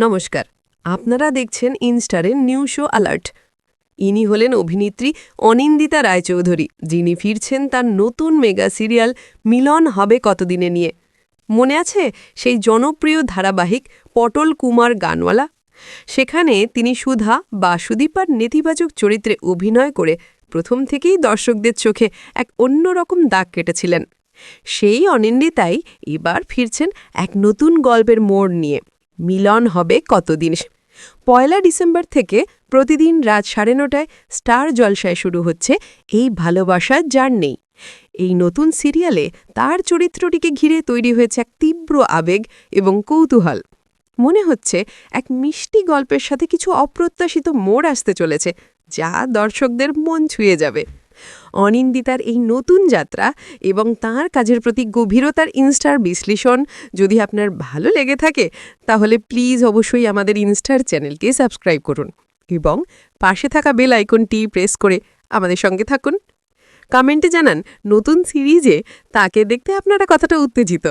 নমস্কার। আপনারা দেখছেন ইনস্টারের নিউ শো অ্যালার্ট। ইনি হলেন অভিনেত্রী অনিন্দিতা রায়চৌধুরী, যিনি ফিরছেন তার নতুন মেগা সিরিয়াল মিলন হবে কতদিনে নিয়ে। মনে আছে সেই জনপ্রিয় ধারাবাহিক পটল কুমার গানওয়ালা? সেখানে তিনি সুধা বা সুদীপার নেতিবাচক চরিত্রে অভিনয় করে প্রথম থেকেই দর্শকদের চোখে এক অন্যরকম দাগ কেটেছিলেন। সেই অনিন্দিতাই এবার ফিরছেন এক নতুন গল্পের মোড় নিয়ে। মিলন হবে কতদিন? পয়লা ডিসেম্বর থেকে প্রতিদিন রাত সাড়ে নটায় স্টার জলসায় শুরু হচ্ছে এই ভালোবাসার যার নেই এই নতুন সিরিয়ালে তার চরিত্রটিকে ঘিরে তৈরি হয়েছে এক তীব্র আবেগ এবং কৌতূহল। মনে হচ্ছে এক মিষ্টি গল্পের সাথে কিছু অপ্রত্যাশিত মোড় আসতে চলেছে, যা দর্শকদের মন ছুঁয়ে যাবে। অনিন্দিতার এই নতুন যাত্রা এবং তার কাজের প্রতি গভীরতার ইনস্টার বিশ্লেষণ যদি আপনার ভালো লেগে থাকে, তাহলে প্লিজ অবশ্যই আমাদের ইনস্টার চ্যানেলকে সাবস্ক্রাইব করুন এবং পাশে থাকা বেল আইকনটি প্রেস করে আমাদের সঙ্গে থাকুন। কমেন্টে জানান, নতুন সিরিজে তাকে দেখতে আপনারা কতটা উত্তেজিত?